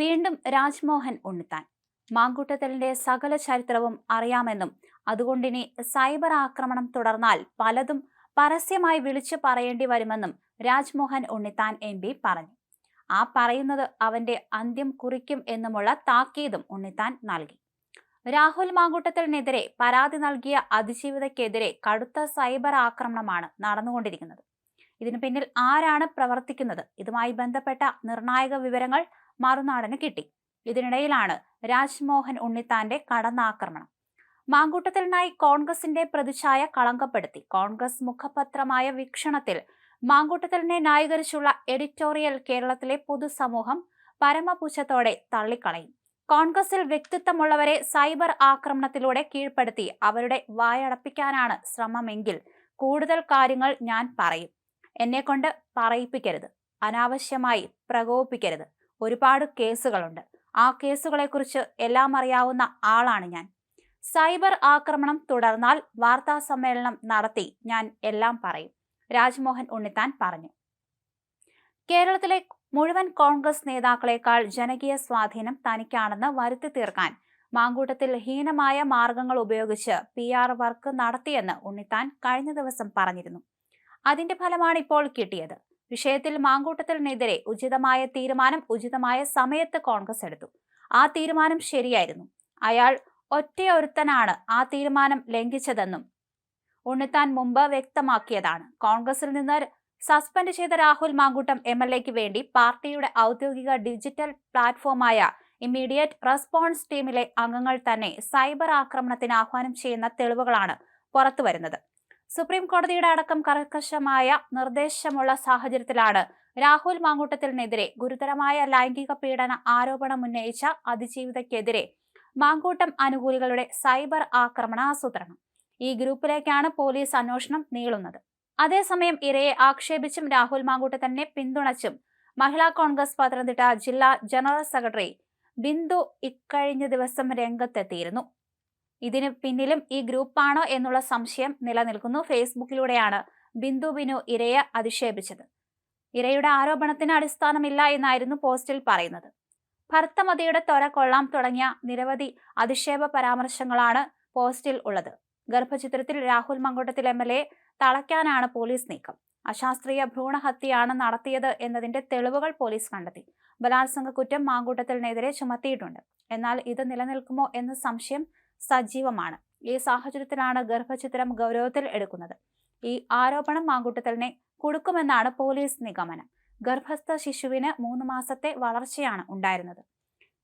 വീണ്ടും രാജ്മോഹൻ ഉണ്ണിത്താൻ. മാങ്കൂട്ടത്തലിന്റെ സകല ചരിത്രവും അറിയാമെന്നും അതുകൊണ്ടിനി സൈബർ ആക്രമണം തുടർന്നാൽ പലതും പരസ്യമായി വിളിച്ചു പറയേണ്ടി വരുമെന്നും രാജ്മോഹൻ ഉണ്ണിത്താൻ എം പി പറഞ്ഞു. ആ പറയുന്നത് അവന്റെ അന്ത്യം കുറിക്കും എന്നുമുള്ള താക്കീതും ഉണ്ണിത്താൻ നൽകി. രാഹുൽ മാങ്കൂട്ടത്തിനെതിരെ പരാതി നൽകിയ അതിജീവിതക്കെതിരെ കടുത്ത സൈബർ ആക്രമണമാണ് നടന്നുകൊണ്ടിരിക്കുന്നത്. ഇതിനു പിന്നിൽ ആരാണ് പ്രവർത്തിക്കുന്നത്? ഇതുമായി ബന്ധപ്പെട്ട നിർണായക വിവരങ്ങൾ മറുനാടന് കിട്ടി. ഇതിനിടയിലാണ് രാജ്മോഹൻ ഉണ്ണിത്താന്റെ കടന്നാക്രമണം. മാങ്കൂട്ടത്തിലിനായി കോൺഗ്രസിന്റെ പ്രതിച്ഛായ കളങ്കപ്പെടുത്തി. കോൺഗ്രസ് മുഖപത്രമായ വീക്ഷണത്തിൽ മാങ്കൂട്ടത്തിലിനെ ന്യായീകരിച്ചുള്ള എഡിറ്റോറിയൽ കേരളത്തിലെ പൊതുസമൂഹം പരമപുച്ഛത്തോടെ തള്ളിക്കളയും. കോൺഗ്രസിൽ വ്യക്തിത്വമുള്ളവരെ സൈബർ ആക്രമണത്തിലൂടെ കീഴ്പ്പെടുത്തി അവരുടെ വായടപ്പിക്കാനാണ് ശ്രമമെങ്കിൽ കൂടുതൽ കാര്യങ്ങൾ ഞാൻ പറയും. എന്നെ കൊണ്ട് പറയിപ്പിക്കരുത്. അനാവശ്യമായി പ്രകോപിപ്പിക്കരുത്. ഒരുപാട് കേസുകളുണ്ട്. ആ കേസുകളെക്കുറിച്ച് എല്ലാം അറിയാവുന്ന ആളാണ് ഞാൻ. സൈബർ ആക്രമണം തുടർന്നാൽ വാർത്താ സമ്മേളനം നടത്തി ഞാൻ എല്ലാം പറയും. രാജ്മോഹൻ ഉണ്ണിത്താൻ പറഞ്ഞു. കേരളത്തിലെ മുഴുവൻ കോൺഗ്രസ് നേതാക്കളെക്കാൾ ജനകീയ സ്വാധീനം തനിക്കാണെന്ന് വരുത്തി തീർക്കാൻ മാങ്കൂട്ടത്തിൽ ഹീനമായ മാർഗങ്ങൾ ഉപയോഗിച്ച് പി ആർ വർക്ക് നടത്തിയെന്ന് ഉണ്ണിത്താൻ കഴിഞ്ഞ ദിവസം പറഞ്ഞിരുന്നു. അതിന്റെ ഫലമാണ് ഇപ്പോൾ കിട്ടിയത്. വിഷയത്തിൽ മാങ്കൂട്ടത്തിനെതിരെ ഉചിതമായ തീരുമാനം ഉചിതമായ സമയത്ത് കോൺഗ്രസ് എടുത്തു. ആ തീരുമാനം ശരിയായിരുന്നു. അയാൾ ഒറ്റയൊരുത്തനാണ് ആ തീരുമാനം ലംഘിച്ചതെന്നും ഉണ്ണിത്താൻ മുമ്പ് വ്യക്തമാക്കിയതാണ്. കോൺഗ്രസിൽ നിന്ന് സസ്പെൻഡ് ചെയ്ത രാഹുൽ മാങ്കൂട്ടം എം എൽ എക്ക് വേണ്ടി പാർട്ടിയുടെ ഔദ്യോഗിക ഡിജിറ്റൽ പ്ലാറ്റ്ഫോമായ ഇമ്മീഡിയറ്റ് റെസ്പോൺസ് ടീമിലെ അംഗങ്ങൾ തന്നെ സൈബർ ആക്രമണത്തിന് ആഹ്വാനം ചെയ്യുന്ന തെളിവുകളാണ് പുറത്തുവരുന്നത്. സുപ്രീം കോടതിയുടെ അടക്കം കർക്കശമായ നിർദ്ദേശമുള്ള സാഹചര്യത്തിലാണ് രാഹുൽ മാങ്കൂട്ടത്തിനെതിരെ ഗുരുതരമായ ലൈംഗിക പീഡന ആരോപണം ഉന്നയിച്ച അതിജീവിതക്കെതിരെ മാങ്കൂട്ടം അനുകൂലികളുടെ സൈബർ ആക്രമണ ആസൂത്രണം. ഈ ഗ്രൂപ്പിലേക്കാണ് പോലീസ് അന്വേഷണം നീളുന്നത്. അതേസമയം ഇരയെ ആക്ഷേപിച്ചും രാഹുൽ മാങ്കൂട്ട തന്നെ പിന്തുണച്ചും മഹിളാ കോൺഗ്രസ് പത്തനംതിട്ട ജില്ലാ ജനറൽ സെക്രട്ടറി ബിന്ദു ഇക്കഴിഞ്ഞ ദിവസം രംഗത്തെത്തിയിരുന്നു. ഇതിന് പിന്നിലും ഈ ഗ്രൂപ്പാണോ എന്നുള്ള സംശയം നിലനിൽക്കുന്നു. ഫേസ്ബുക്കിലൂടെയാണ് ബിന്ദു ബിനു ഇരയെ അധിക്ഷേപിച്ചത്. ഇരയുടെ ആരോപണത്തിന് അടിസ്ഥാനമില്ല എന്നായിരുന്നു പോസ്റ്റിൽ പറയുന്നത്. ഭർത്തമതിയുടെ തൊര കൊള്ളാം തുടങ്ങിയ നിരവധി അധിക്ഷേപ പരാമർശങ്ങളാണ് പോസ്റ്റിൽ ഉള്ളത്. ഗർഭചിത്രത്തിൽ Rahul Mamkootathil M L A തളയ്ക്കാനാണ് police നീക്കം. അശാസ്ത്രീയ ഭ്രൂണഹത്യയാണ് നടത്തിയത് എന്നതിന്റെ തെളിവുകൾ പോലീസ് കണ്ടെത്തി. ബലാത്സംഗ കുറ്റം മാങ്കൂട്ടത്തിനെതിരെ ചുമത്തിയിട്ടുണ്ട്. എന്നാൽ ഇത് നിലനിൽക്കുമോ എന്ന സംശയം സജീവമാണ്. ഈ സാഹചര്യത്തിലാണ് ഗർഭചിത്രം ഗൗരവത്തിൽ എടുക്കുന്നത്. ഈ ആരോപണം മാങ്കൂട്ടത്തലിനെ കൊടുക്കുമെന്നാണ് പോലീസ് നിഗമനം. ഗർഭസ്ഥ ശിശുവിന് മൂന്ന് മാസത്തെ വളർച്ചയാണ് ഉണ്ടായിരുന്നത്.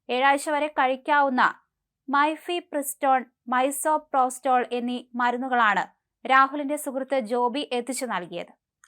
ഏഴാഴ്ച വരെ കഴിക്കാവുന്ന മൈഫി പ്രോസ്റ്റോൾ എന്നീ മരുന്നുകളാണ് രാഹുലിന്റെ സുഹൃത്ത് ജോബി എത്തിച്ചു നൽകിയത്.